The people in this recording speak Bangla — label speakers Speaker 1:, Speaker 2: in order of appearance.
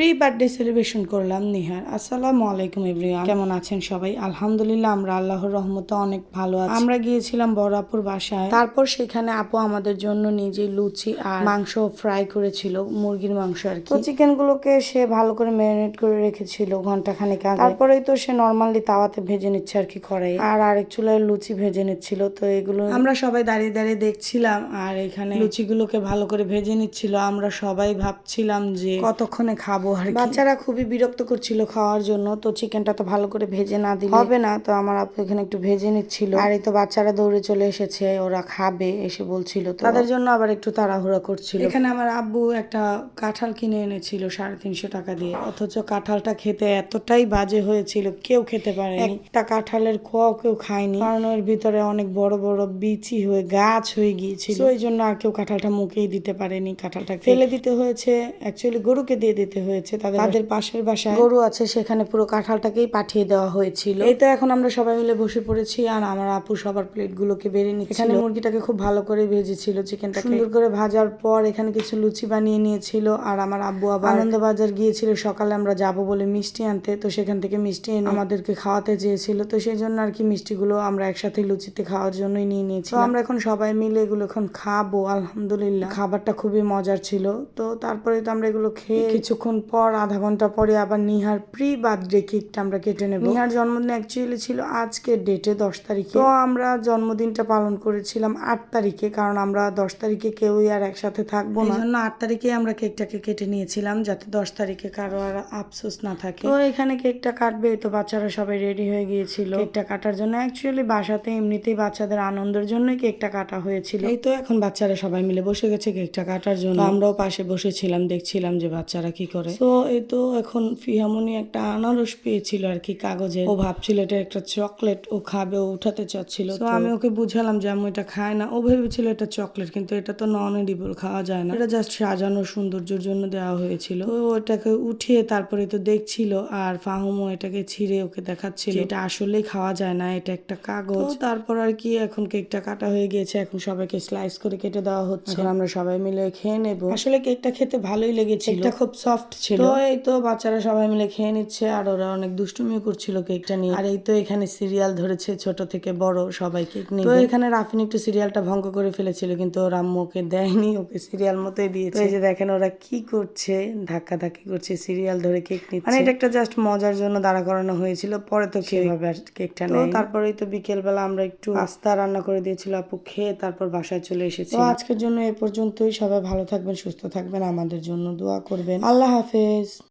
Speaker 1: প্রি বার্থডে সেলিব্রেশন করলাম নিহার। আসসালামু আলাইকুম এভরিওয়ান। কেমন আছেন সবাই? আলহামদুলিল্লাহ আমরা আল্লাহর রহমতে অনেক ভালো আছি। আমরা গিয়েছিলাম বড়াপুর বাসায়। তারপর সেখানে আপু আমাদের জন্য নিজে লুচি আর মাংস ফ্রাই করেছিল মুরগির মাংস আর কি। তো চিকেন গুলোকে সে ভালো করে ম্যারিনেট করে রেখেছিল ঘণ্টা খানেক আগে। তারপরেই তো সে নর্মালি তাওয়াতে ভেজে নিচ্ছে আর কি করে আর আরেক চুলায় লুচি ভেজে নিচ্ছিল তো এগুলো আমরা সবাই দাঁড়িয়ে দাঁড়িয়ে দেখছিলাম আর এখানে লুচিগুলোকে ভালো করে ভেজে নিচ্ছিল। আমরা সবাই ভাবছিলাম যে কতক্ষণে খাব আর বাচ্চারা খুবই বিরক্ত করছিল খাওয়ার জন্য তো চিকেনটা তো ভালো করে ভেজে না দিলে। হবে না তো আমার আপু এখানে একটু ভেজে নিচ্ছিল। আর এই তো বাচ্চারা দৌড়ে চলে এসেছে ওরা খাবে এসে বলছিল তো। তাদের জন্য আবার একটু তাড়াহুড়া করছিল। এখানে আমার আব্বু একটা কাঁঠাল কিনে এনেছিল সাড়ে তিনশো টাকা দিয়ে অথচ কাঁঠালটা খেতে এতটাই বাজে হয়েছিল কেউ খেতে পারে একটা কাঁঠালের কোয়াও কেউ খায়নি কারণ ওর ভিতরে অনেক বড় বড় বিচি হয়ে গাছ হয়ে গিয়েছিল। ওই জন্য আর কেউ কাঁঠালটা মুখেই দিতে পারেনি কাঁঠালটা ফেলে দিতে হয়েছে অ্যাকচুয়ালি গরুকে দিয়ে দিতে হয়েছে। তাদের তাদের পাশের বাসায় গরু আছে সেখানে পুরো কাঁঠালটাকেই পাঠিয়ে দেওয়া হয়েছিল। এই তো এখন আমরা সবাই মিলে বসে পড়েছি আর আমার আপু সবার প্লেট গুলোকে বেড়ে নিচ্ছে এখানে মুরগিটাকে খুব ভালো করে ভেজেছিল চিকেনটা সুন্দর করে ভাজার পর এখানে কিছু লুচি বানিয়ে নিয়েছিল আর আমার আব্বু আবার আনন্দবাজার গিয়েছিল সকালে আমরা যাব বলে মিষ্টি আনতে। তো সেখান থেকে মিষ্টি এনে আমাদেরকে খাওয়াতে চেয়েছিল। তো সেই জন্য আর কি মিষ্টিগুলো আমরা একসাথে লুচিতে খাওয়ার জন্যই নিয়ে নিয়েছি আমরা এখন সবাই মিলে এগুলো এখন খাব আলহামদুলিল্লাহ। খাবারটা খুবই মজার ছিল। তো তারপরে তো আমরা এগুলো খেয়ে কিছুক্ষণ পর আধা ঘণ্টা পরে আবার নিহার প্রি বার্থডে কেকটা আমরা কেটে নেব। নিহার জন্মদিন অ্যাকচুয়ালি ছিল আজকের ডেটে দশ তারিখে। তো আমরা জন্মদিনটা পালন করেছিলাম আট তারিখে কারণ আমরা দশ তারিখে কেউই আর একসাথে থাকব না। জন্য আট তারিখে আমরা কেকটাকে কেটে নিয়েছিলাম যাতে দশ তারিখে কারও আর আফসোস না থাকে। তো এখানে কেকটা কাটবে তো বাচ্চারা সবাই রেডি হয়ে গিয়েছিল। কেকটা কাটার জন্য অ্যাকচুয়ালি বাসাতে এমনিতেই বাচ্চাদের আনন্দের জন্যই কেকটা কাটা হয়েছিল। এই তো এখন বাচ্চারা সবাই মিলে বসে গেছে কেকটা কাটার জন্য। আমরাও পাশে বসেছিলাম দেখছিলাম যে বাচ্চারা কি করে তো এই তো এখন ফিহামনি একটা আনারস পেয়েছিল আর কি কাগজে। ও ভাবছিল এটা একটা চকলেট ও খাবে ও উঠাতে চাচ্ছিল। তো আমি ওকে বুঝালাম যে আমি এটা খায় না। ও ভেবেছিল এটা চকলেট কিন্তু এটা তো নন এডিবল খাওয়া যায় না। এটা জাস্ট সাজানো সৌন্দর্যের জন্য দেওয়া হয়েছিল। তো ওটাকে উঠিয়ে তারপরে তো দেখছিল আর ফাহুমও এটাকে ছিঁড়ে ওকে দেখাচ্ছিল। এটা আসলেই খাওয়া যায় না এটা একটা কাগজ। তারপর আর কি এখন কেকটা কাটা হয়ে গিয়েছে এখন সবাইকে স্লাইস করে কেটে দেওয়া হচ্ছে। আমরা সবাই মিলে খেয়ে নেব। আসলে কেকটা খেতে ভালোই লেগেছিল। কেকটা খুব সফট ছিল। তো এই তো বাচ্চারা সবাই মিলে খেয়ে নিচ্ছে আর ওরা অনেক দুষ্টুমিও করছিল কেকটা নিয়ে। আর এই তো এখানে সিরিয়াল ধরেছে ছোট থেকে বড় সবাই কেক নিয়ে। তো এখানে রাফিন একটু সিরিয়ালটা ভঙ্গ করে ফেলেছিল কিন্তু ওর আম্মু ওকে দেয়নি ওকে সিরিয়াল মতোই দিয়েছে। এই যে দেখেন ওরা কি করছে ধাক্কা ধাক্কি করছে সিরিয়াল ধরে কেক নিচ্ছে। মানে এটা একটা জাস্ট মজার জন্য দাঁড়া করানো হয়েছিল পরে তো খেয়ে হবে আর কেকটা নেই তারপরেই তো বিকেল বেলা আমরা একটু পাস্তা রান্না করে দিয়েছিল আপু খেয়ে তারপর বাসায় চলে এসেছি। আজকের জন্য এ পর্যন্তই সবাই ভালো থাকবেন সুস্থ থাকবেন আমাদের জন্য দোয়া করবেন। আল্লাহ হাফেজ। Is.